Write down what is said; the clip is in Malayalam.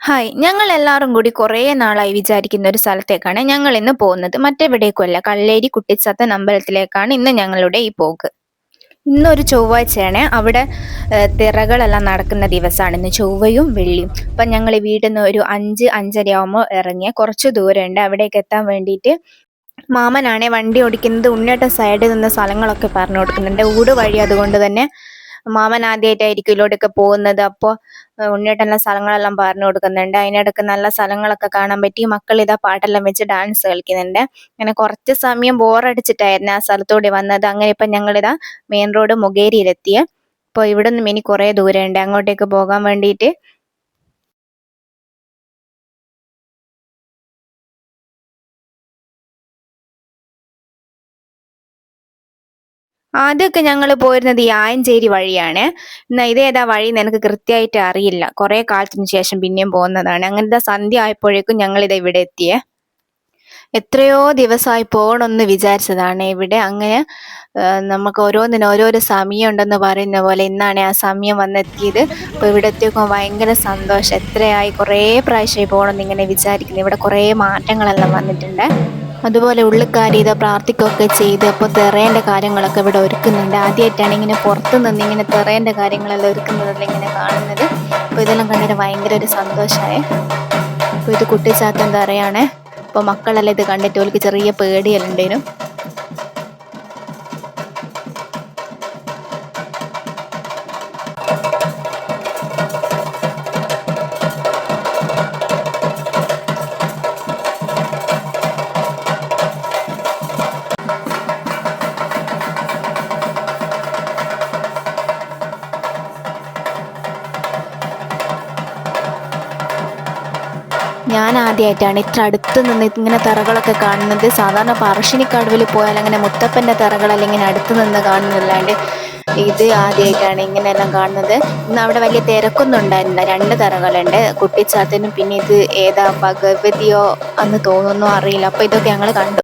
ഹായ്. ഞങ്ങൾ എല്ലാവരും കൂടി കുറേ നാളായി വിചാരിക്കുന്ന ഒരു സ്ഥലത്തേക്കാണ് ഞങ്ങൾ ഇന്ന് പോകുന്നത്. മറ്റെവിടേക്കുമല്ല. കല്ലേരി കുട്ടിച്ചത്തൻ അമ്പലത്തിലേക്കാണ് ഇന്ന് ഞങ്ങളുടെ ഈ പോക്ക്. ഇന്നൊരു ചൊവ്വാഴ്ചയാണ്. അവിടെ തിറകളെല്ലാം നടക്കുന്ന ദിവസമാണ്. ഇന്ന് ചൊവ്വയും വെള്ളിയും. അപ്പം ഞങ്ങൾ വീട്ടിൽ നിന്ന് ഒരു അഞ്ച് അഞ്ചര ആകുമ്പോൾ ഇറങ്ങിയ. കുറച്ച് ദൂരമുണ്ട്. അവിടേക്ക് എത്താൻ വേണ്ടിയിട്ട് മാമനാണെ വണ്ടി ഓടിക്കുന്നത്. ഉണ്ണേട്ട സൈഡിൽ നിന്ന് സ്ഥലങ്ങളൊക്കെ പറഞ്ഞു കൊടുക്കുന്നുണ്ട്. ഊട് വഴി അതുകൊണ്ട് തന്നെ മാമൻ ആദ്യമായിട്ടായിരിക്കും ഇതിലോട്ടൊക്കെ പോകുന്നത്. അപ്പോൾ ഉണ്ണിയേട്ടനെല്ലാം സ്ഥലങ്ങളെല്ലാം പറഞ്ഞു കൊടുക്കുന്നുണ്ട്. അതിനിടയ്ക്ക് നല്ല സ്ഥലങ്ങളൊക്കെ കാണാൻ പറ്റി. മക്കൾ ഇതാ പാട്ടെല്ലാം വെച്ച് ഡാൻസ് കളിക്കുന്നുണ്ട്. അങ്ങനെ കുറച്ച് സമയം ബോറടിച്ചിട്ടായിരുന്നു ആ സ്ഥലത്തൂടെ വന്നത്. അങ്ങനെ ഇപ്പം ഞങ്ങളിതാ മെയിൻ റോഡ് മുകേരിയിലെത്തിയ. അപ്പോൾ ഇവിടെ നിന്നും ഇനി കുറേ ദൂരമുണ്ട്. അങ്ങോട്ടേക്ക് പോകാൻ വേണ്ടിയിട്ട് ആദ്യമൊക്കെ ഞങ്ങൾ പോയിരുന്നത് ഈ ആയഞ്ചേരി വഴിയാണ്. എന്നാൽ ഇതേതാ വഴി എനിക്ക് കൃത്യമായിട്ട് അറിയില്ല. കുറേ കാലത്തിന് ശേഷം പിന്നെയും പോകുന്നതാണ്. അങ്ങനത്തെ സന്ധ്യ ആയപ്പോഴേക്കും ഞങ്ങൾ ഇത് ഇവിടെ എത്തിയേ. എത്രയോ ദിവസമായി പോകണമെന്ന് വിചാരിച്ചതാണ്. ഇവിടെ അങ്ങനെ നമുക്ക് ഓരോന്നിനും ഓരോരോ സമയം ഉണ്ടെന്ന് പറയുന്ന പോലെ ഇന്നാണ് ആ സമയം വന്നെത്തിയത്. അപ്പോൾ ഇവിടെ എത്തിയപ്പോൾ ഭയങ്കര സന്തോഷം. എത്രയായി കുറേ പ്രാവശ്യമായി പോകണമെന്ന് ഇങ്ങനെ വിചാരിക്കുന്നു. ഇവിടെ കുറേ മാറ്റങ്ങളെല്ലാം വന്നിട്ടുണ്ട്. അതുപോലെ ഉള്ളിക്കാരി ഇത് പ്രാർത്ഥിക്കുകയൊക്കെ ചെയ്ത് അപ്പോൾ തെറേന്റെ കാര്യങ്ങളൊക്കെ ഇവിടെ ഒരുക്കുന്നുണ്ട്. ആദ്യമായിട്ടാണ് ഇങ്ങനെ പുറത്ത് നിന്ന് ഇങ്ങനെ തെറേന്റെ കാര്യങ്ങളെല്ലാം ഒരുക്കുന്നതെല്ലാം ഇങ്ങനെ കാണുന്നത്. അപ്പോൾ ഇതെല്ലാം കണ്ടിട്ട് ഭയങ്കര ഒരു സന്തോഷമായി. അപ്പോൾ ഇത് കുട്ടിച്ചാത്തൻ തറയാണ്. അപ്പോൾ മക്കളെല്ലാം ഇത് കണ്ടിട്ട് ഓൾക്ക് ചെറിയ പേടിയെല്ലാം ഉണ്ടേനും. ഞാൻ ആദ്യമായിട്ടാണ് ഇത്ര അടുത്ത് നിന്ന് ഇങ്ങനെ തറകളൊക്കെ കാണുന്നത്. സാധാരണ പറശ്ശിനിക്കടവിൽ പോയാൽ അങ്ങനെ മുത്തപ്പന്റെ തറകൾ ഇങ്ങനെ അടുത്ത് നിന്ന് കാണുന്നതല്ലാണ്ട് ഇത് ആദ്യമായിട്ടാണ് ഇങ്ങനെയെല്ലാം കാണുന്നത്. ഇന്ന് അവിടെ വലിയ തിരക്കൊന്നും ഉണ്ടായിരുന്നില്ല രണ്ട് തറകളുണ്ട്. കുട്ടിച്ചാത്തനും പിന്നെ ഇത് ഏതാ ഭഗവതിയോ എന്ന് തോന്നുന്നു അറിയില്ല. അപ്പോൾ ഇതൊക്കെ ഞങ്ങൾ കണ്ടു.